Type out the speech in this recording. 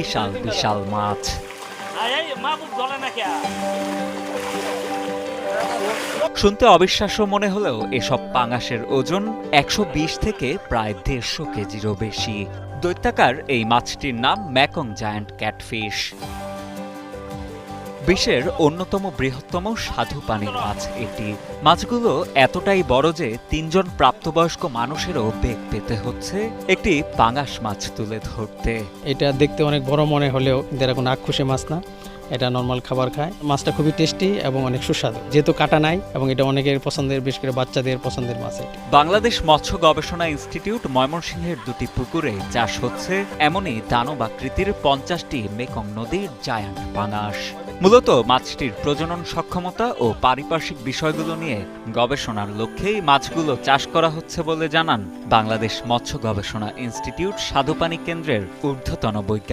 বিশাল বিশাল মাছ। শুনতে অবিশ্বাস্য মনে হলেও এসব পাঙাশের ওজন একশো বিশ থেকে প্রায় দেড়শো কেজিরও বেশি। দৈত্যাকার এই মাছটির নাম ম্যাকং জায়ান্ট ক্যাটফিশ। বিশ্বের অন্যতম বৃহত্তম স্বাদু পানির মাছ এটি। মাছগুলো এতটাই বড় যে তিনজন প্রাপ্তবয়স্ক মানুষেরও বেগ পেতে হচ্ছে একটি পাঙাশ মাছ তুলে ধরতে। এটা দেখতে অনেক বড় মনে হলেও এদের কোনো আক্ষুষে মাছ না। এটা নর্মাল খাবার খায়। মাছটা খুবই টেস্টি এবং অনেক সুস্বাদু। যেহেতু কাটা নাই এবং এটা অনেকের পছন্দের বিশেষ করে বাচ্চাদের পছন্দের মাছ বাংলাদেশ মৎস্য গবেষণা ইনস্টিটিউট ময়মনসিংহের দুটি পুকুরে চাষ হচ্ছে। এমনই দানব আকৃতির পঞ্চাশটি মেকং নদীর জায়ান্ট পাঙাশ। মূলত মাছটির প্রজনন সক্ষমতা ও পারিপার্শ্বিক বিষয়গুলো নিয়ে গবেষণার লক্ষ্যেই মাছগুলো চাষ করা হচ্ছে বলে জানান বাংলাদেশ মৎস্য গবেষণা ইনস্টিটিউট স্বাদুপানি কেন্দ্রের ঊর্ধ্বতন বৈজ্ঞানিক